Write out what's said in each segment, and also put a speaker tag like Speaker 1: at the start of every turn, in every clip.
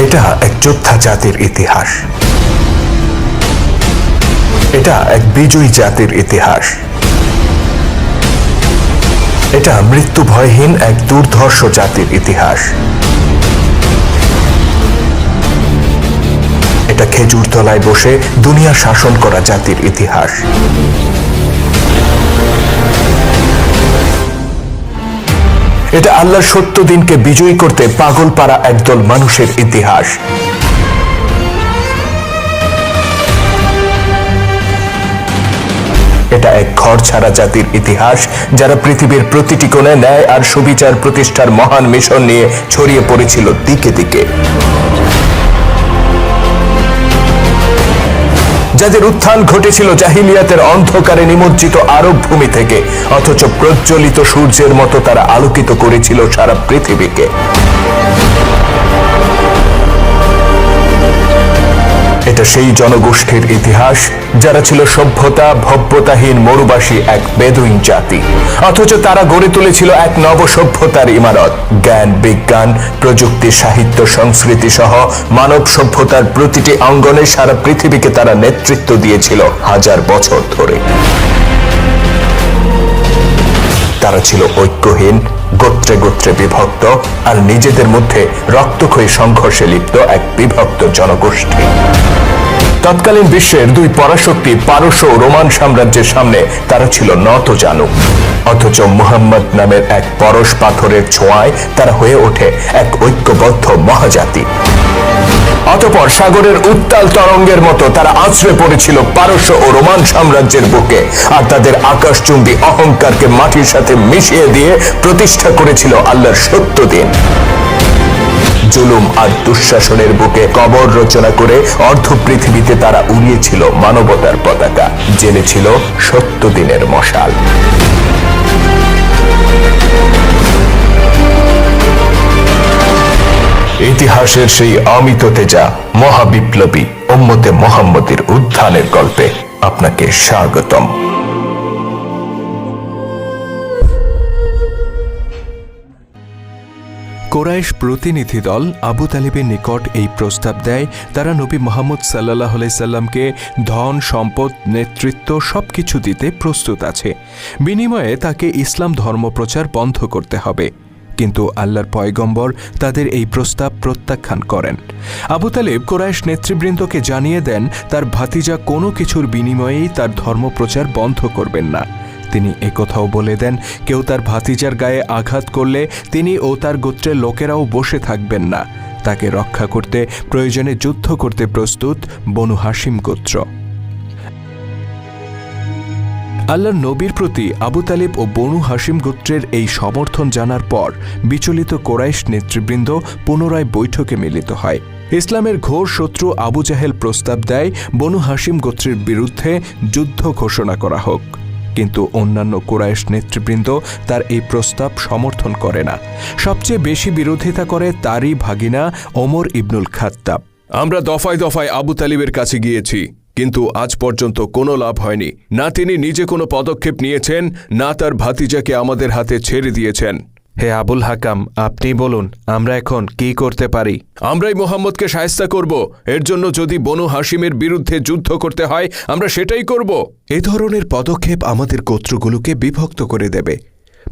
Speaker 1: এটা এক যোদ্ধা জাতির ইতিহাস। এটা এক বিজয়ী জাতির ইতিহাস। এটা মৃত্যু ভয়হীন এক দুর্ধর্ষ জাতির ইতিহাস। এটা খেজুর তলায় বসে দুনিয়া শাসন করা জাতির ইতিহাস। এটা আল্লাহর সত্য দিনকে বিজয়ী করতে পাগল পাড়া একদল মানুষের ইতিহাস। এটা এক ঘর ছাড়া জাতির ইতিহাস, যারা পৃথিবীর প্রতিটি কোণে ন্যায় আর সুবিচার প্রতিষ্ঠার মহান মিশন নিয়ে ছড়িয়ে পড়েছিল দিকে দিকে। যাদের উত্থান ঘটেছিল জাহিলিয়াতের অন্ধকারে নিমজ্জিত আরব ভূমি থেকে। অথচ প্রজ্বলিত সূর্যের মতো তারা আলোকিত করেছিল সারা পৃথিবীকে। এটা সেই জনগোষ্ঠীর ইতিহাস, যারা ছিল সভ্যতা, ভব্যতাহীন মরুবাসী এক বেদুইন জাতি। অথচ তারা গড়ে তুলেছিল এক নব সভ্যতার ইমারত। জ্ঞান, বিজ্ঞান, প্রযুক্তি, সাহিত্য, সংস্কৃতি সহ মানব সভ্যতার প্রতিটি অঙ্গনে সারা পৃথিবীকে তারা নেতৃত্ব দিয়েছিল হাজার বছর ধরে। তারা ছিল ঐক্যহীন গোত্রে গোত্রে বিভক্ত আর নিজেদের মধ্যে রক্তক্ষয়ী সংঘর্ষে লিপ্ত এক বিভক্ত জনগোষ্ঠী। তৎকালীন বিশ্বের দুই পরাশক্তি পারস্য ও রোমান সাম্রাজ্যের সামনে তারা ছিল নত জানু। অথচ মুহাম্মদ নামের এক পরশ পাথরের ছোঁয়ায় তারা হয়ে ওঠে এক ঐক্যবদ্ধ মহাজাতি। অতপর সাগরের উত্তাল তরঙ্গের মতো তারা আছড়ে পড়েছিল পারস্য ও রোমান সাম্রাজ্যের বুকে, আর তাদের আকাশচুম্বী অহংকারকে মাটির সাথে মিশিয়ে দিয়ে প্রতিষ্ঠা করেছিল আল্লাহর সত্য দিন। জুলুম আর দুঃশাসনের বুকে কবর রচনা করে অর্ধ পৃথিবীতে তারা উড়িয়েছিল মানবতার পতাকা, জেনেছিল সত্য দিনের মশাল। ইতিহাসের সেই অমিত তেজা মহাবিপ্লবী ওম্মতে মোহাম্মদের উত্থানের গল্পে আপনাকে স্বাগতম।
Speaker 2: কোরাইশ প্রতিনিধি দল আবু তালিবের নিকট এই প্রস্তাব দেয়, তারা নবী মোহাম্মদ সাল্লাহ সাল্লামকে ধন, সম্পদ, নেতৃত্ব সবকিছু দিতে প্রস্তুত আছে। বিনিময়ে তাকে ইসলাম ধর্মপ্রচার বন্ধ করতে হবে। কিন্তু আল্লাহর পয়গম্বর তাদের এই প্রস্তাব প্রত্যাখ্যান করেন। আবু তালেব কোরাইশ নেতৃবৃন্দকে জানিয়ে দেন, তার ভাতিজা কোনো কিছুর বিনিময়েই তার ধর্মপ্রচার বন্ধ করবেন না। তিনি একথাও বলে দেন, কেউ তার ভাতিজার গায়ে আঘাত করলে তিনি ও তার গোত্রের লোকেরাও বসে থাকবেন না। তাকে রক্ষা করতে প্রয়োজনে যুদ্ধ করতে প্রস্তুত বনু হাসিম গোত্র। আল্লাহর নবীর প্রতি আবু তালিব ও বনু হাসিম গোত্রের এই সমর্থন জানার পর বিচলিত কোরাইশ নেতৃবৃন্দ পুনরায় বৈঠকে মিলিত হয়। ইসলামের ঘোর শত্রু আবু জাহেল প্রস্তাব দেয়, বনু হাসিম গোত্রের বিরুদ্ধে যুদ্ধ ঘোষণা করা হোক। কিন্তু অন্যান্য কোরাইশ নেতৃবৃন্দ তার এই প্রস্তাব সমর্থন করে না। সবচেয়ে বেশি বিরোধিতা করে তারই ভাগিনা ওমর ইবনুল খাত্তাব।
Speaker 3: আমরা দফায় দফায় আবু তালিবের কাছে গিয়েছি। কিন্তু আজ পর্যন্ত কোনো লাভ হয়নি। না তিনি নিজে কোনো পদক্ষেপ নিয়েছেন না তার ভাতিজাকে আমাদের হাতে ছেড়ে দিয়েছেন।
Speaker 2: হে আবুল হাকাম আপনি বলুন আমরা এখন কি করতে পারি?
Speaker 3: আমরাই মোহাম্মদকে সায়স্তা করব। এর জন্য যদি বনু হাসিমের বিরুদ্ধে যুদ্ধ করতে হয় আমরা সেটাই করব।
Speaker 2: এ ধরনের পদক্ষেপ আমাদের গোত্রগুলোকে বিভক্ত করে দেবে।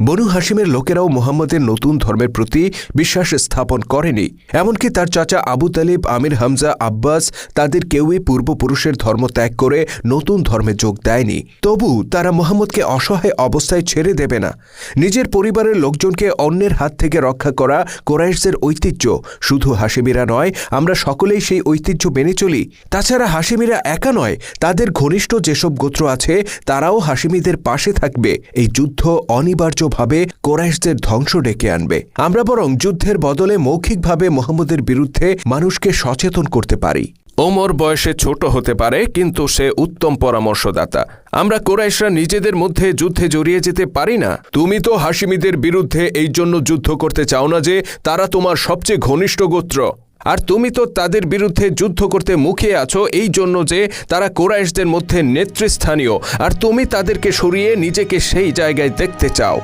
Speaker 2: বনু হাসিমের লোকেরাও মোহাম্মদের নতুন ধর্মের প্রতি বিশ্বাস স্থাপন করেনি। এমনকি তার চাচা আবু তালিব, আমির হামজা, আব্বাস তাদের কেউই পূর্বপুরুষের ধর্ম ত্যাগ করে নতুন ধর্মে যোগ দেয়নি। তবু তারা মোহাম্মদকে অসহায় অবস্থায় ছেড়ে দেবে না। নিজের পরিবারের লোকজনকে অন্যের হাত থেকে রক্ষা করা কোরাইশদের ঐতিহ্য। শুধু হাসিমিরা নয়, আমরা সকলেই সেই ঐতিহ্য মেনে চলি। তাছাড়া হাসিমিরা একা নয়, তাদের ঘনিষ্ঠ যেসব গোত্র আছে, তারাও হাসিমিদের পাশে থাকবে। এই যুদ্ধ অনিবার্যভাবে কোরাইশদের ধ্বংস ডেকে আনবে। আমরা বরং যুদ্ধের বদলে মৌখিকভাবে মোহাম্মদের বিরুদ্ধে মানুষকে সচেতন করতে পারি।
Speaker 3: ওমর বয়সে ছোট হতে পারে, কিন্তু সে উত্তম পরামর্শদাতা। আমরা কোরাইশরা নিজেদের মধ্যে যুদ্ধে জড়িয়ে যেতে পারি না। তুমি তো হাসিমিদের বিরুদ্ধে এই জন্য যুদ্ধ করতে চাও না যে, তারা তোমার সবচেয়ে ঘনিষ্ঠ গোত্র। আর তুমি তো তাদের বিরুদ্ধে যুদ্ধ করতে মুখে আছো এই জন্য যে, তারা কোরাইশদের মধ্যে নেতৃস্থানীয়। আর তুমি তাদেরকে সরিয়ে নিজেকে সেই জায়গায় দেখতে চাও।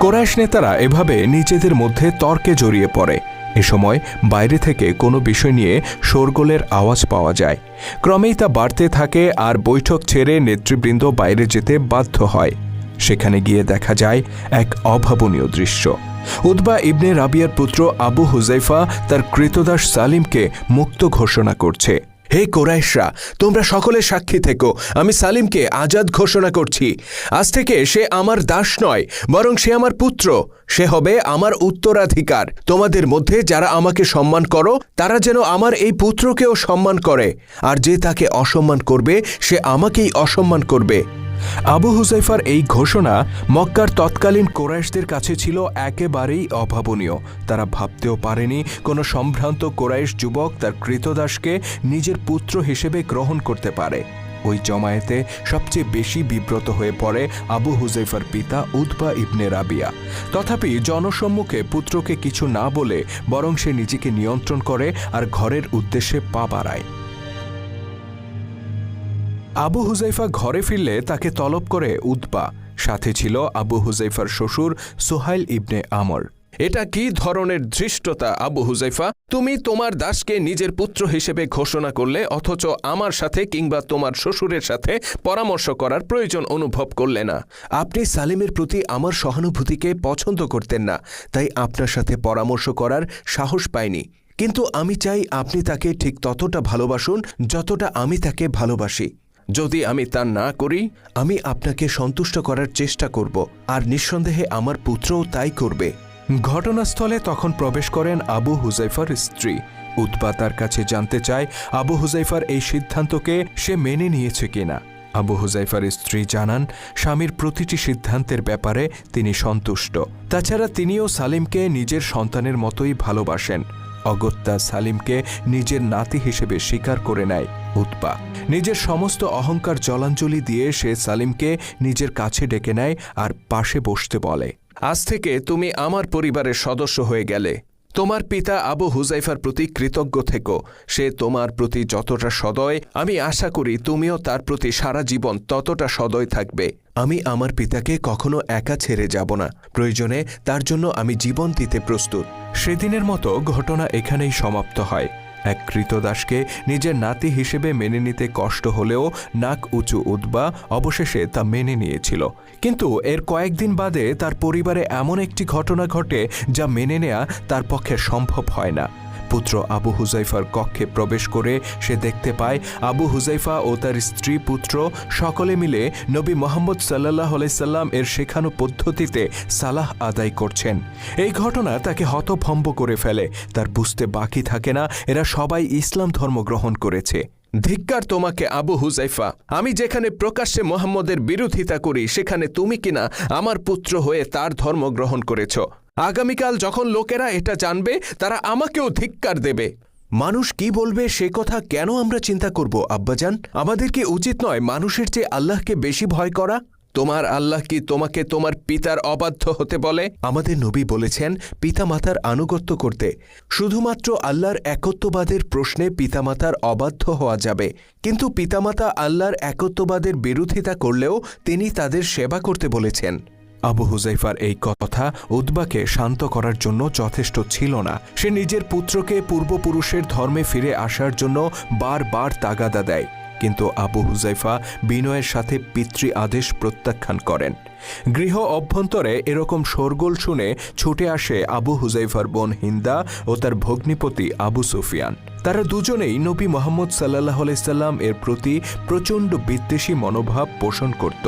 Speaker 2: কোরাইশ নেতারা এভাবে নিজেদের মধ্যে তর্কে জড়িয়ে পড়ে। এ সময় বাইরে থেকে কোনো বিষয় নিয়ে শোরগোলের আওয়াজ পাওয়া যায়। ক্রমেই তা বাড়তে থাকে আর বৈঠক ছেড়ে নেতৃবৃন্দ বাইরে যেতে বাধ্য হয়। সেখানে গিয়ে দেখা যায় এক অভাবনীয় দৃশ্য। উদ্বা ইবনে রাবিয়ার পুত্র আবু হুজাইফা তার কৃতদাস সালিমকে মুক্ত ঘোষণা করছে। হে কোরাইশরা, তোমরা সকলে সাক্ষী থেকো, আমি সালিমকে আজাদ ঘোষণা করছি। আজ থেকে সে আমার দাস নয়, বরং সে আমার পুত্র। সে হবে আমার উত্তরাধিকার। তোমাদের মধ্যে যারা আমাকে সম্মান করো, তারা যেন আমার এই পুত্রকেও সম্মান করে। আর যে তাকে অসম্মান করবে, সে আমাকেই অসম্মান করবে। আবু হুজাইফার এই ঘোষণা মক্কার তৎকালীন কোরাইশদের কাছে ছিল একেবারেই অভাবনীয়। তারা ভাবতেও পারেনি কোনো সম্ভ্রান্ত কোরাইশ যুবক তার কৃতদাসকে নিজের পুত্র হিসেবে গ্রহণ করতে পারে। ওই জমায়েতে সবচেয়ে বেশি বিব্রত হয়ে পড়ে আবু হুজাইফার পিতা উদ্বা ইবনে রাবিয়া। তথাপি জনসম্মুখে পুত্রকে কিছু না বলে বরং সে নিজেকে নিয়ন্ত্রণ করে আর ঘরের উদ্দেশ্যে পা বাড়ায়। আবু হুজাইফা ঘরে ফিরলে তাকে তলব করে উদ্বা সাথে ছিল আবু হুজাইফার শ্বশুর সোহাইল ইবনে আমর।
Speaker 3: এটা কি ধরনের ধৃষ্টতা, আবু হুজাইফা? তুমি তোমার দাসকে নিজের পুত্র হিসেবে ঘোষণা করলে, অথচ আমার সাথে কিংবা তোমার শ্বশুরের সাথে পরামর্শ করার প্রয়োজন অনুভব করলে না।
Speaker 2: আপনি সালিমের প্রতি আমার সহানুভূতিকে পছন্দ করতেন না, তাই আপনার সাথে পরামর্শ করার সাহস পাইনি। কিন্তু আমি চাই আপনি তাকে ঠিক ততটা ভালোবাসুন, যতটা আমি তাকে ভালোবাসি।
Speaker 3: যদি আমি তা না করি,
Speaker 2: আমি আপনাকে সন্তুষ্ট করার চেষ্টা করব, আর নিঃসন্দেহে আমার পুত্রও তাই করবে। ঘটনাস্থলে তখন প্রবেশ করেন আবু হুজাইফার স্ত্রী। উৎপা তার কাছে জানতে চায়, আবু হুজাইফার এই সিদ্ধান্তকে সে মেনে নিয়েছে কিনা। আবু হুজাইফার স্ত্রী জানান, স্বামীর প্রতিটি সিদ্ধান্তের ব্যাপারে তিনি সন্তুষ্ট। তাছাড়া তিনিও সালিমকে নিজের সন্তানের মতোই ভালোবাসেন। অগত্যা সালিমকে নিজের নাতি হিসেবে স্বীকার করে নেয়। উৎপা নিজের সমস্ত অহংকার জলাঞ্জলি দিয়ে সে সালিমকে নিজের কাছে ডেকে নেয় আর পাশে বসতে বলে।
Speaker 3: আজ থেকে তুমি আমার পরিবারের সদস্য হয়ে গেলে। তোমার পিতা আবু হুজাইফার প্রতি কৃতজ্ঞ থেকো। সে তোমার প্রতি যতটা সদয়, আমি আশা করি তুমিও তার প্রতি সারা জীবন ততটা সদয় থাকবে।
Speaker 2: আমি আমার পিতাকে কখনো একা ছেড়ে যাব না। প্রয়োজনে তার জন্য আমি জীবন দিতে প্রস্তুত। সেদিনের মতো ঘটনা এখানেই সমাপ্ত হয়। এক কৃতদাসকে নিজের নাতি হিসেবে মেনে নিতে কষ্ট হলেও নাক উঁচু উদ্বা অবশেষে তা মেনে নিয়েছিল। কিন্তু এর কয়েকদিন বাদে তার পরিবারে এমন একটি ঘটনা ঘটে যা মেনে নেয়া তার পক্ষে সম্ভব হয় না। পুত্র আবু হুজাইফার কক্ষে প্রবেশ করে সে দেখতে পায়, আবু হুজাইফা ও তার স্ত্রী পুত্র সকলে মিলে নবী মোহাম্মদ সাল্লাহ আলাইসাল্লাম এর শেখানো পদ্ধতিতে সালাহ আদায় করছেন। এই ঘটনা তাকে হতভম্ব করে ফেলে। তার বুঝতে বাকি থাকে না, এরা সবাই ইসলাম ধর্ম গ্রহণ করেছে।
Speaker 3: ধিক্কার তোমাকে আবু হুজাইফা, আমি যেখানে প্রকাশ্যে মোহাম্মদের বিরোধিতা করি, সেখানে তুমি কিনা আমার পুত্র হয়ে তার ধর্ম গ্রহণ করেছ। আগামীকাল যখন লোকেরা এটা জানবে তারা আমাকেও ধিক্কার দেবে।
Speaker 2: মানুষ কি বলবে সে কথা কেন আমরা চিন্তা করব আব্বাজান? আমাদের কি উচিত নয় মানুষের চেয়ে আল্লাহকে বেশি ভয় করা।
Speaker 3: তোমার আল্লাহ কি তোমাকে তোমার পিতার অবাধ্য হতে বলে?
Speaker 2: আমাদের নবী বলেছেন পিতামাতার আনুগত্য করতে। শুধুমাত্র আল্লাহর একত্ববাদের প্রশ্নে পিতামাতার অবাধ্য হওয়া যাবে। কিন্তু পিতামাতা আল্লাহর একত্ববাদের বিরোধিতা করলেও তিনি তাদের সেবা করতে বলেছেন। আবু হুজাইফার এই কথা উদ্বাকে শান্ত করার জন্য যথেষ্ট ছিল না। সে নিজের পুত্রকে পূর্বপুরুষের ধর্মে ফিরে আসার জন্য বারবার তাগাদা দেয়। কিন্তু আবু হুজাইফা বিনয়ের সাথে পিতৃ আদেশ প্রত্যাখ্যান করেন। গৃহ অভ্যন্তরে এরকম শোরগোল শুনে ছুটে আসে আবু হুজাইফার বোন হিন্দা ও তার ভগ্নিপতি আবু সুফিয়ান। তারা দুজনেই নবী মোহাম্মদ সাল্লাহ আলাইসাল্লাম এর প্রতি প্রচণ্ড বিদ্বেষী মনোভাব পোষণ করত।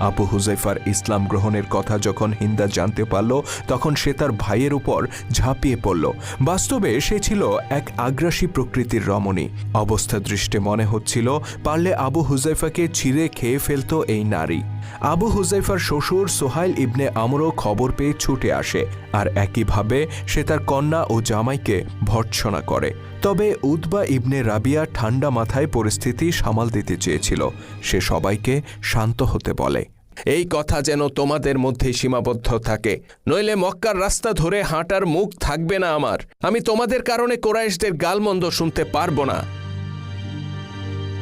Speaker 2: আবু হুজাইফার ইসলাম গ্রহণের কথা যখন হিন্দা জানতে পারল, তখন সে তার ভাইয়ের উপর ঝাঁপিয়ে পড়ল। বাস্তবে সে ছিল এক আগ্রাসী প্রকৃতির রমণী। অবস্থা দৃষ্টে মনে হচ্ছিল, পারলে আবু হুজাইফাকে ছিঁড়ে খেয়ে ফেলত এই নারী। আবু হুজাইফার শ্বশুর সোহাইল ইবনে আমরও খবর পেয়ে ছুটে আসে, আর একইভাবে সে তার কন্যা ও জামাইকে ভর্ৎসনা করে। তবে উদ্বা ইবনে রাবিয়া ঠান্ডা মাথায় পরিস্থিতি সামাল দিতে চেয়েছিল। সে সবাইকে শান্ত হতে বলে।
Speaker 3: এই কথা যেন তোমাদের মধ্যেই সীমাবদ্ধ থাকে। নইলে মক্কার রাস্তা ধরে হাঁটার মুখ থাকবে না আমার। আমি তোমাদের কারণে কোরাইশদের গালমন্দ শুনতে পারব না।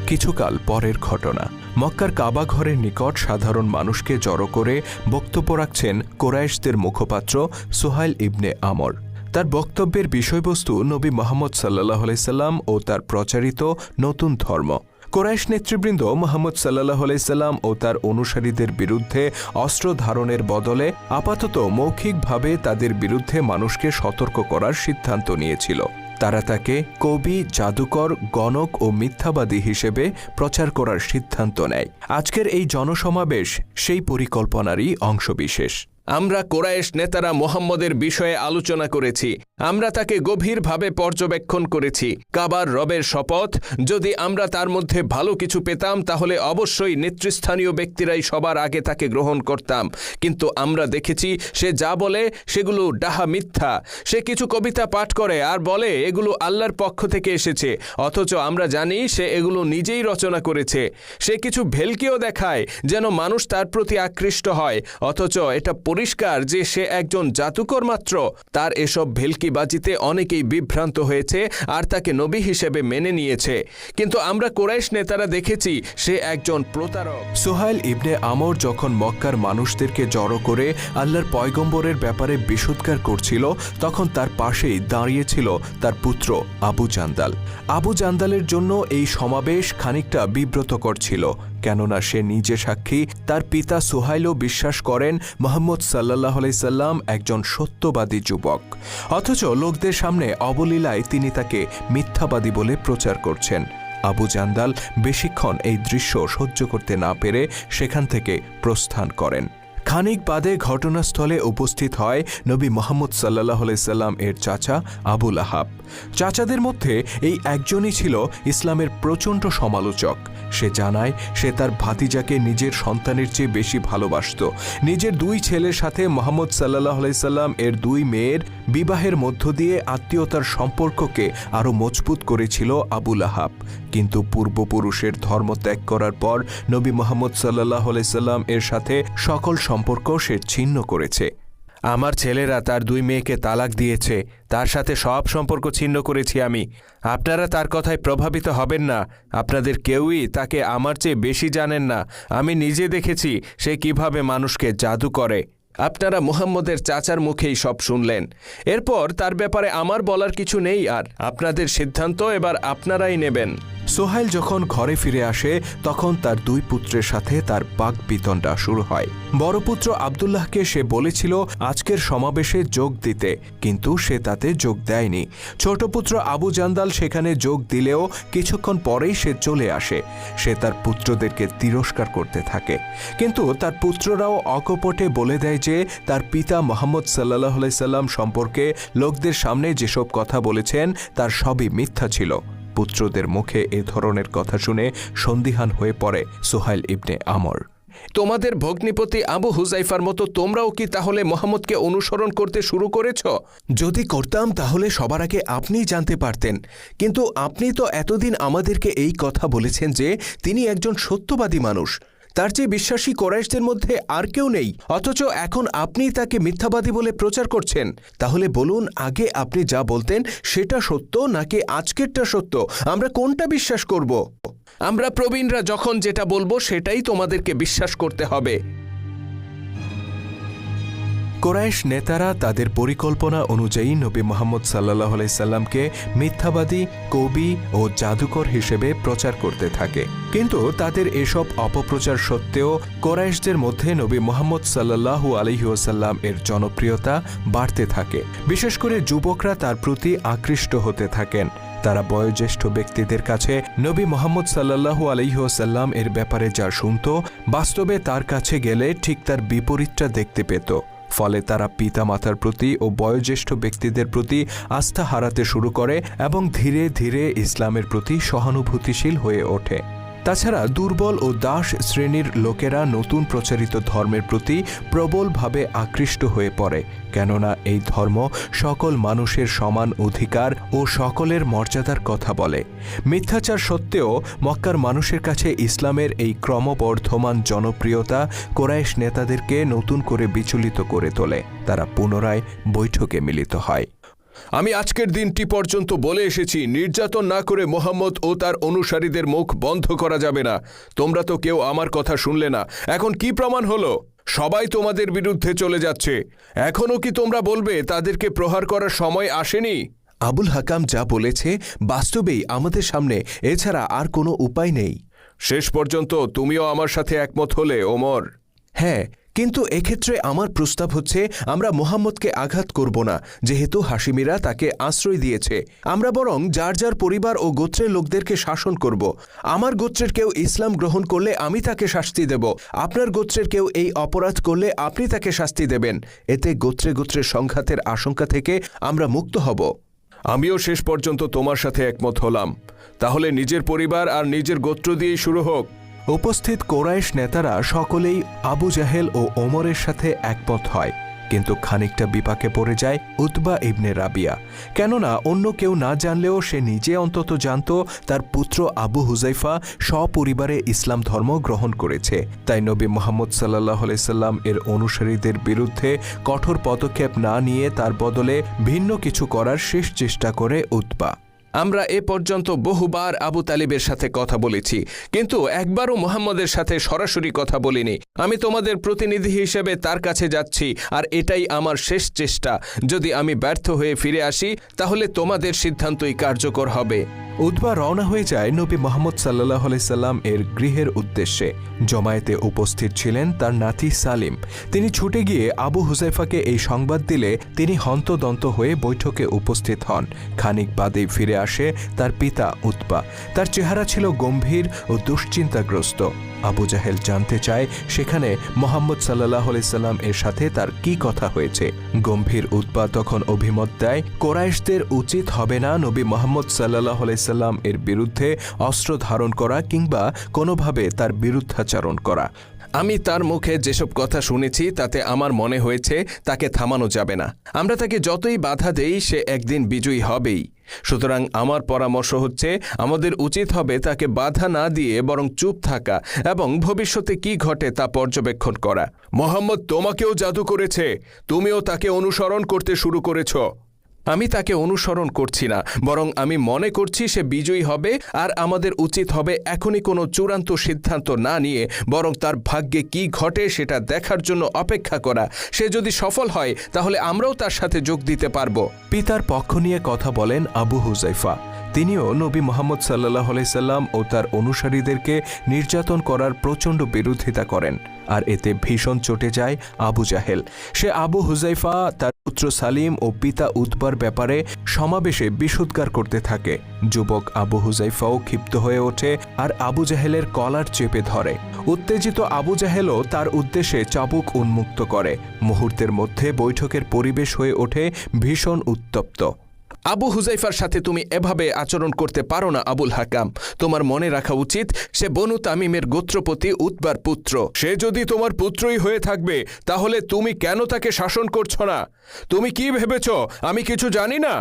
Speaker 2: কিছুকাল পরের ঘটনা। মক্কার কাবা ঘরের নিকট সাধারণ মানুষকে জড়ো করে বক্তব্য রাখছেন কোরাইশদের মুখপাত্র সোহাইল ইবনে আমর। তার বক্তব্যের বিষয়বস্তু নবী মোহাম্মদ সাল্লাহ সাল্লাম ও তার প্রচারিত নতুন ধর্ম। কোরাইশ নেতৃবৃন্দ মোহাম্মদ সাল্লাহ সাল্লাম ও তার অনুসারীদের বিরুদ্ধে অস্ত্র ধারণের বদলে আপাতত মৌখিকভাবে তাদের বিরুদ্ধে মানুষকে সতর্ক করার সিদ্ধান্ত নিয়েছিল। তারা তাকে কবি, জাদুকর, গণক ও মিথ্যাবাদী হিসেবে প্রচার করার সিদ্ধান্ত নেয়। আজকের এই জনসমাবেশ সেই পরিকল্পনারই অংশবিশেষ।
Speaker 3: আমরা কোরায়েশ নেতারা মোহাম্মদের বিষয়ে আলোচনা করেছি। আমরা তাকে গভীরভাবে পর্যবেক্ষণ করেছি। কাবার রবের শপথ, যদি আমরা তার মধ্যে ভালো কিছু পেতাম, তাহলে অবশ্যই নেতৃস্থানীয় ব্যক্তিরাই সবার আগে তাকে গ্রহণ করতাম। কিন্তু আমরা দেখেছি, সে যা বলে, সেগুলো ডাহা মিথ্যা। সে কিছু কবিতা পাঠ করে আর বলে, এগুলো আল্লাহর পক্ষ থেকে এসেছে। অথচ আমরা জানি, সে এগুলো নিজেই রচনা করেছে। সে কিছু ভেলকিও দেখায়, যেন মানুষ তার প্রতি আকৃষ্ট হয়। অথচ এটা পরিষ্কার যে সে একজন জাতুকর মাত্র। তার এসব ভেলকিবাজিতে অনেকেই বিভ্রান্ত হয়েছে আর তাকে নবী হিসেবে মেনে নিয়েছে। কিন্তু আমরা কোরাইশ নেতারা দেখেছি, সে একজন প্রতারক।
Speaker 2: সোহাইল ইবনে আমর যখন মক্কার মানুষদেরকে জড়ো করে আল্লাহর পয়গম্বরের ব্যাপারে বিশুৎকার করছিল, তখন তার পাশেই দাঁড়িয়েছিল তার পুত্র আবু জান্দাল। আবু জান্দালের জন্য এই সমাবেশ খানিকটা বিব্রতকর ছিল। কেননা সে নিজে সাক্ষী। তার পিতা সোহাইলও বিশ্বাস করেন মোহাম্মদ সাল্লাহ সাল্লাম একজন সত্যবাদী যুবক। অথচ লোকদের সামনে অবলীলায় তিনি তাকে মিথ্যাবাদী বলে প্রচার করছেন। আবু জান্দাল বেশিক্ষণ এই দৃশ্য সহ্য করতে না পেরে সেখান থেকে প্রস্থান করেন। খানিক বাদে ঘটনাস্থলে উপস্থিত হয় নবী মোহাম্মদ সাল্লাহ সাল্লাম এর চাচা আবুল আহাব চাচাদের মধ্যে এই একজনই ছিল ইসলামের প্রচণ্ড সমালোচক। সে জানায়, সে তার ভাতিজাকে নিজের সন্তানের চেয়ে বেশি ভালোবাসত। নিজের দুই ছেলের সাথে মোহাম্মদ সাল্লাহ সাল্লাম এর দুই মেয়ের বিবাহের মধ্য দিয়ে আত্মীয়তার সম্পর্ককে আরও মজবুত করেছিল আবুল আহাব কিন্তু পূর্বপুরুষের ধর্ম ত্যাগ করার পর নবী মোহাম্মদ সাল্লাহ আলাইসাল্লাম এর সাথে সকল সম্পর্ক সে ছিন্ন করেছে।
Speaker 3: আমার ছেলেরা তার দুই মেয়েকে তালাক দিয়েছে। তার সাথে সব সম্পর্ক ছিন্ন করেছি আমি। আপনারা তার কথায় প্রভাবিত হবেন না। আপনাদের কেউই তাকে আমার চেয়ে বেশি জানেন না। আমি নিজে দেখেছি সে কীভাবে মানুষকে জাদু করে। আপনারা মুহাম্মদের চাচার মুখেই সব শুনলেন। এরপর তার ব্যাপারে আমার বলার কিছু নেই আর। আপনাদের সিদ্ধান্ত এবার আপনারাই নেবেন।
Speaker 2: সোহাইল যখন ঘরে ফিরে আসে, তখন তার দুই পুত্রের সাথে তার বাক বিতণ্ডা শুরু হয়। বড় পুত্র আবদুল্লাহকে সে বলেছিল, আজকের সমাবেশে যোগ দিতে। কিন্তু সে তাতে যোগ দেয়নি। ছোট পুত্র আবু জান্দাল সেখানে যোগ দিলেও কিছুক্ষণ পরেই সে চলে আসে। সে তার পুত্রদেরকে তিরস্কার করতে থাকে। কিন্তু তার পুত্ররাও অকপটে বলে দেয় যে, তার পিতা মোহাম্মদ সাল্লাহ সাল্লাম সম্পর্কে লোকদের সামনে যেসব কথা বলেছেন, তার সবই মিথ্যা ছিল। পুত্রদের মুখে এ ধরনের কথা শুনে সন্দিহান হয়ে পড়ে সোহাইল ইবনে আমর।
Speaker 3: তোমাদের ভগ্নিপতি আবু হুজাইফার মতো তোমরাও কি তাহলে মোহাম্মদকে অনুসরণ করতে শুরু করেছ?
Speaker 2: যদি করতাম তাহলে সবার আগে আপনিই জানতে পারতেন। কিন্তু আপনি তো এতদিন আমাদেরকে এই কথা বলেছেন যে তিনি একজন সত্যবাদী মানুষ। তার চেয়ে বিশ্বাসী কোরাইশদের মধ্যে আর কেউ নেই। অথচ এখন আপনি তাকে মিথ্যাবাদী বলে প্রচার করছেন। তাহলে বলুন, আগে আপনি যা বলতেন সেটা সত্য নাকি আজকেরটা সত্য? আমরা কোনটা বিশ্বাস করব?
Speaker 3: আমরা প্রবীণরা যখন যেটা বলব সেটাই তোমাদেরকে বিশ্বাস করতে হবে।
Speaker 2: কোরাইশ নেতারা তাদের পরিকল্পনা অনুযায়ী নবী মোহাম্মদ সাল্লাহ সাল্লামকে মিথ্যাবাদী, কবি ও জাদুকর হিসেবে প্রচার করতে থাকে। কিন্তু তাদের এসব অপপ্রচার সত্ত্বেও কোরাইশদের মধ্যে নবী মোহাম্মদ সাল্লাহু আলহিউসাল্লাম এর জনপ্রিয়তা বাড়তে থাকে। বিশেষ করে যুবকরা তার প্রতি আকৃষ্ট হতে থাকেন। তারা বয়োজ্যেষ্ঠ ব্যক্তিদের কাছে নবী মোহাম্মদ সাল্লাহু আলহিহাসাল্লাম এর ব্যাপারে যা শুনত, বাস্তবে তার কাছে গেলে ঠিক তার বিপরীতটা দেখতে পেত। ফলে তারা পিতামাতার প্রতি ও বয়োজ্যেষ্ঠ ব্যক্তিদের প্রতি আস্থা হারাতে শুরু করে এবং ধীরে ধীরে ইসলামের প্রতি সহানুভূতিশীল হয়ে ওঠে। তাছাড়া দুর্বল ও দাস শ্রেণির লোকেরা নতুন প্রচারিত ধর্মের প্রতি প্রবলভাবে আকৃষ্ট হয়ে পড়ে, কেননা এই ধর্ম সকল মানুষের সমান অধিকার ও সকলের মর্যাদার কথা বলে। মিথ্যাচার সত্ত্বেও মক্কার মানুষের কাছে ইসলামের এই ক্রমবর্ধমান জনপ্রিয়তা কোরাইশ নেতাদেরকে নতুন করে বিচলিত করে তোলে। তারা পুনরায় বৈঠকে মিলিত হয়।
Speaker 3: আমি আজকের দিনটি পর্যন্ত বলে এসেছি নির্যাতন না করে মোহাম্মদ ও তার অনুসারীদের মুখ বন্ধ করা যাবে না। তোমরা তো কেউ আমার কথা শুনলে না। এখন কি প্রমাণ হলো? সবাই তোমাদের বিরুদ্ধে চলে যাচ্ছে। এখনও কি তোমরা বলবে তাদেরকে প্রহার করার সময় আসেনি?
Speaker 2: আবুল হাকাম যা বলেছে বাস্তবেই আমাদের সামনে এছাড়া আর কোনো উপায় নেই।
Speaker 3: শেষ পর্যন্ত তুমিও আমার সাথে একমত হলে ওমর।
Speaker 2: হ্যাঁ কিন্তু এক্ষেত্রে আমার প্রস্তাব হচ্ছে, আমরা মোহাম্মদকে আঘাত করব না, যেহেতু হাসিমিরা তাকে আশ্রয় দিয়েছে। আমরা বরং যার যার পরিবার ও গোত্রের লোকদেরকে শাসন করব। আমার গোত্রের কেউ ইসলাম গ্রহণ করলে আমি তাকে শাস্তি দেব। আপনার গোত্রের কেউ এই অপরাধ করলে আপনি তাকে শাস্তি দেবেন। এতে গোত্রে গোত্রের সংঘাতের আশঙ্কা থেকে আমরা মুক্ত হব।
Speaker 3: আমিও শেষ পর্যন্ত তোমার সাথে একমত হলাম। তাহলে নিজের পরিবার আর নিজের গোত্র দিয়েই শুরু হোক।
Speaker 2: উপস্থিত কোরাইশ নেতারা সকলেই আবু জাহেল ও ওমরের সাথে একমত হয়। কিন্তু খানিকটা বিপাকে পড়ে যায় উতবা ইবনে রাবিয়া। কেননা অন্য কেউ না জানলেও সে নিজে অন্তত জানত তার পুত্র আবু হুজাইফা সপরিবারে ইসলাম ধর্ম গ্রহণ করেছে। তাই নবী মোহাম্মদ সাল্লাহ সাল্লাম এর অনুসারীদের বিরুদ্ধে কঠোর পদক্ষেপ না নিয়ে তার বদলে ভিন্ন কিছু করার শেষ চেষ্টা করে উতবা।
Speaker 3: আমরা এ পর্যন্ত বহুবার আবু তালিবের সাথে কথা বলেছি, কিন্তু একবারও মোহাম্মদের সাথে সরাসরি কথা বলিনি। আমি তোমাদের প্রতিনিধি হিসেবে তার কাছে যাচ্ছি, আর এটাই আমার শেষ চেষ্টা। যদি আমি ব্যর্থ হয়ে ফিরে আসি, তাহলে তোমাদের সিদ্ধান্তই কার্যকর হবে।
Speaker 2: উদ্বা রওনা হয়ে যায় নবী মোহাম্মদ সাল্লাহ সাল্লাম এর গৃহের উদ্দেশ্যে। জমায়েতে উপস্থিত ছিলেন তার নাতি সালিম। তিনি ছুটে গিয়ে আবু হুজাইফাকে এই সংবাদ দিলে তিনি হন্তদন্ত হয়ে বৈঠকে উপস্থিত হন। খানিক বাদে ফিরে আসে তার পিতা উদ্বা তার চেহারা ছিল গম্ভীর ও দুশ্চিন্তাগ্রস্ত। আবু জাহেল জানতে চায় সেখানে মোহাম্মদ সাল্লাহ সাল্লাম এর সাথে তার কি কথা হয়েছে। গম্ভীর উৎপাদ তখন অভিমত দেয়, কোরাইশদের উচিত হবে না নবী মোহাম্মদ সাল্লাহ সাল্লাম এর বিরুদ্ধে অস্ত্র ধারণ করা কিংবা কোনোভাবে তার বিরুদ্ধাচারণ করা।
Speaker 3: আমি তার মুখে যেসব কথা শুনেছি, তাতে আমার মনে হয়েছে তাকে থামানো যাবে না। আমরা তাকে যতই বাধা দেই, সে একদিন বিজয়ী হবেই। সুতরাং আমার পরামর্শ হচ্ছে, আমাদের উচিত হবে তাকে বাধা না দিয়ে বরং চুপ থাকা এবং ভবিষ্যতে কি ঘটে তা পর্যবেক্ষণ করা। মোহাম্মদ, তোমাকেও জাদু করেছে। তুমিও তাকে অনুসরণ করতে শুরু করেছ। আমি তাকে অনুসরণ করছি না, বরং আমি মনে করছি সে বিজয়ী হবে আর আমাদের উচিত হবে এখনই কোনো চূড়ান্ত সিদ্ধান্ত না নিয়ে বরং তার ভাগ্যে কি ঘটে সেটা দেখার জন্য অপেক্ষা করা। সে যদি সফল হয়, তাহলে আমরাও তার সাথে যোগ দিতে পারব।
Speaker 2: পিতার পক্ষ নিয়ে কথা বলেন আবু হুজাইফা। তিনিও নবী মোহাম্মদ সাল্লাহ আলাইসাল্লাম ও তার অনুসারীদেরকে নির্যাতন করার প্রচণ্ড বিরোধিতা করেন। আর এতে ভীষণ চটে যায় আবু জাহেল। সে আবু হুজাইফা, তার পুত্র সালিম ও পিতা উতবার ব্যাপারে সমাবেশে বিশুদ্গার করতে থাকে। যুবক আবু হুজাইফাও ক্ষিপ্ত হয়ে ওঠে আর আবু জাহেলের কলার চেপে ধরে। উত্তেজিত আবু জাহেলও তার উদ্দেশ্যে চাবুক উন্মুক্ত করে। মুহূর্তের মধ্যে বৈঠকের পরিবেশ হয়ে ওঠে ভীষণ উত্তপ্ত।
Speaker 3: আবু হুজাইফার সাথে তুমি এভাবে আচরণ করতে পারো না, আবুল হাকাম। তোমার মনে রাখা উচিত, সে বনু তামিমের গোত্রপতি উতবার পুত্র। সে যদি তোমার পুত্রই হয়ে থাকবে, তাহলে তুমি কেন তাকে শাসন করছ না? তুমি কি ভেবেছ? আমি কিছু জানি না।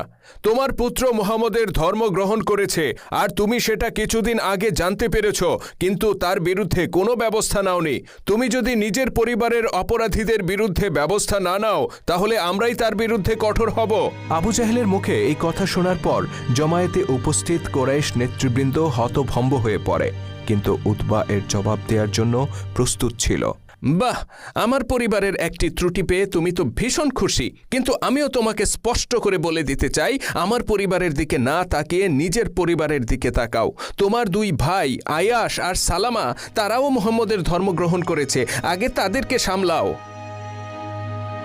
Speaker 3: তোমার পুত্র মোহাম্মদের ধর্ম গ্রহণ করেছে, আর তুমি সেটা কিছুদিন আগে জানতে পেরেছ, কিন্তু তার বিরুদ্ধে কোনো ব্যবস্থা নাওনি। তুমি যদি নিজের পরিবারের অপরাধীদের বিরুদ্ধে ব্যবস্থা না নাও, তাহলে আমরাই তার বিরুদ্ধে কঠোর হব।
Speaker 2: আবু জাহেলের মুখে এই কথা শোনার পর জমায়েতে উপস্থিত কোরাইশ নেতৃবৃন্দ হতভম্ব হয়ে পড়ে, কিন্তু উতবা এর জবাব দেওয়ার জন্য প্রস্তুত ছিল।
Speaker 3: বাহ, আমার পরিবারের একটি ত্রুটি পেয়ে তুমি তো ভীষণ খুশি, কিন্তু আমিও তোমাকে স্পষ্ট করে বলে দিতে চাই, আমার পরিবারের দিকে না তাকিয়ে নিজের পরিবারের দিকে তাকাও। তোমার দুই ভাই আয়াস আর সালামা, তারাও মোহাম্মদের ধর্ম গ্রহণ করেছে, আগে তাদেরকে সামলাও।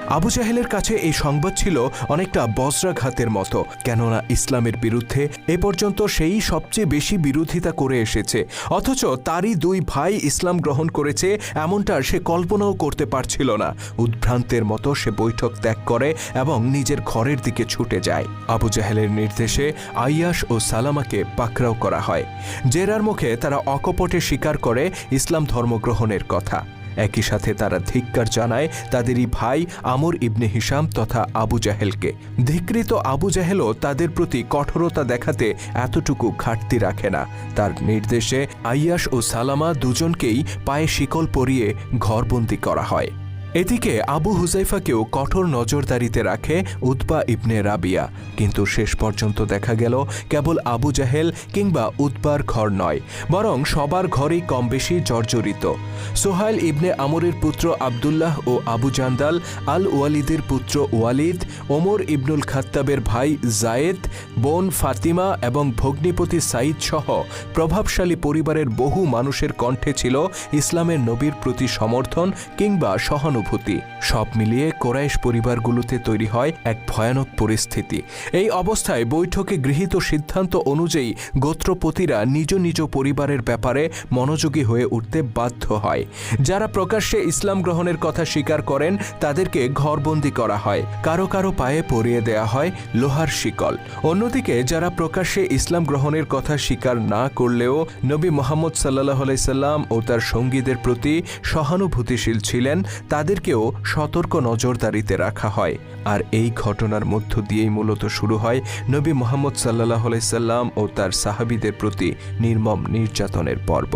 Speaker 2: আবু জাহেলের কাছে এই সংবাদ ছিল অনেকটা বজ্রাঘাতের মতো, কেননা ইসলামের বিরুদ্ধে এ পর্যন্ত সেই সবচেয়ে বেশি বিরোধিতা করে এসেছে, অথচ তারই দুই ভাই ইসলাম গ্রহণ করেছে এমনটা সে কল্পনাও করতে পারছিল না। উদ্ভ্রান্তের মতো সে বৈঠক ত্যাগ করে এবং নিজের ঘরের দিকে ছুটে যায়। আবু জাহেলের নির্দেশে আইয়াস ও সালামাকে পাকড়াও করা হয়। জেরার মুখে তারা অকপটে স্বীকার করে ইসলাম ধর্মগ্রহণের কথা। একই সাথে তারা ধিক্কার জানায় তাদেরই ভাই আমর ইবনে হিসাম তথা আবু জাহেলকে। ধিকৃত আবু জাহেলও তাদের প্রতি কঠোরতা দেখাতে এতটুকু ঘাটতি রাখে না। তার নির্দেশে আইয়াস ও সালামা দুজনকেই পায়ে শিকল পরিয়ে ঘরবন্দি করা হয়। এদিকে আবু হুজাইফাকেও কঠোর নজরদারিতে রাখে উতবা ইবনে রাবিয়া। কিন্তু শেষ পর্যন্ত দেখা গেল কেবল আবু জাহেল কিংবা উতবার ঘর নয়, বরং সবার ঘরেই কম বেশি জর্জরিত। সোহাইল ইবনে আমরের পুত্র আবদুল্লাহ ও আবু জান্দাল আল ওয়ালিদের পুত্র ওয়ালিদ, ওমর ইবনুল খাত্তাবের ভাই জায়েদ, বোন ফাতিমা এবং ভগ্নিপতি সাইদ সহ প্রভাবশালী পরিবারের বহু মানুষের কণ্ঠে ছিল ইসলামের নবীর প্রতি সমর্থন কিংবা সহানুভূতি। সব মিলিয়ে কোরাইশ পরিবারগুলোতে তৈরি হয় এক ভয়ানক পরিস্থিতি। এই অবস্থায় বৈঠকে গৃহীত সিদ্ধান্ত অনুযায়ী গোত্রপতিরা নিজ নিজ পরিবারের ব্যাপারে মনোযোগী হয়ে উঠতে বাধ্য হয়। যারা প্রকাশ্যে ইসলাম গ্রহণের কথা স্বীকার করেন, তাদেরকে ঘরবন্দি করা হয়। কারও কারও পায়ে পরিয়ে দেয়া হয় লোহার শিকল। অন্যদিকে যারা প্রকাশ্যে ইসলাম গ্রহণের কথা স্বীকার না করলেও নবী মোহাম্মদ সাল্লাহ আলাইসাল্লাম ও তার সঙ্গীদের প্রতি সহানুভূতিশীল ছিলেন তাদেরকেও সতর্ক নজরদারিতে রাখা হয়। আর এই ঘটনার মধ্য দিয়েই মূলত শুরু হয় নবী মোহাম্মদ সাল্লাহ আলাইসাল্লাম ও তার সাহাবিদের প্রতি নির্মম নির্যাতনের পর্ব।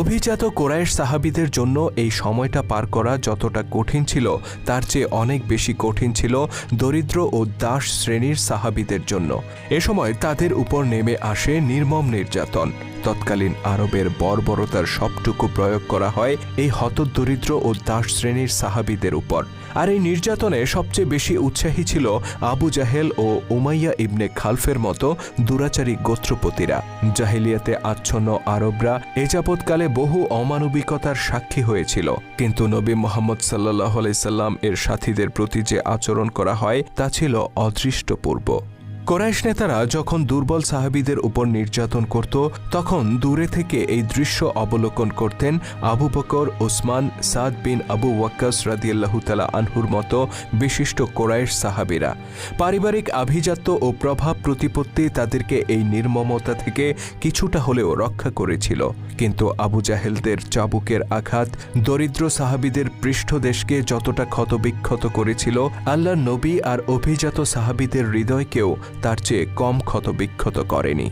Speaker 2: অভিজাত কোরাইশ সাহাবিদের জন্য এই সময়টা পার করা যতটা কঠিন ছিল, তার চেয়ে অনেক বেশি কঠিন ছিল দরিদ্র ও দাস শ্রেণির সাহাবিদের জন্য। এ সময় তাদের উপর নেমে আসে নির্মম নির্যাতন। তৎকালীন আরবের বর্বরতার সবটুকু প্রয়োগ করা হয় এই হতদরিদ্র ও দাস শ্রেণির সাহাবিদের উপর। আর এই নির্যাতনে সবচেয়ে বেশি উৎসাহী ছিল আবু জাহেল ও উমাইয়া ইবনে খালফের মতো দুরাচারী গোত্রপতিরা। জাহেলিয়াতে আচ্ছন্ন আরবরা এ যাবৎকালে বহু অমানবিকতার সাক্ষী হয়েছিল। কিন্তু নবী মোহাম্মদ সাল্লাহ আলাইসাল্লাম এর সাথীদের প্রতি যে আচরণ করা হয়, তা ছিল অদৃষ্টপূর্ব। কোরাইশ নেতারা যখন দুর্বল সাহাবিদের উপর নির্যাতন করত, তখন দূরে থেকে এই দৃশ্য অবলোকন করতেন আবু বকর, ওসমান, সাদ বিন আবু ওয়াক্কাস রাদিয়াল্লাহু তালা আনহুর মতো বিশিষ্ট কোরাইশ সাহাবিরা। পারিবারিক আভিজাত্য ও প্রভাব প্রতিপত্তি তাদেরকে এই নির্মমতা থেকে কিছুটা হলেও রক্ষা করেছিল। কিন্তু আবু জাহেলদের চাবুকের আঘাত দরিদ্র সাহাবিদের পৃষ্ঠদেশকে যতটা ক্ষতবিক্ষত করেছিল আল্লাহ নবী আর অভিজাত সাহাবিদের হৃদয়কেও তার চেয়ে কম ক্ষত বিক্ষত করেনি।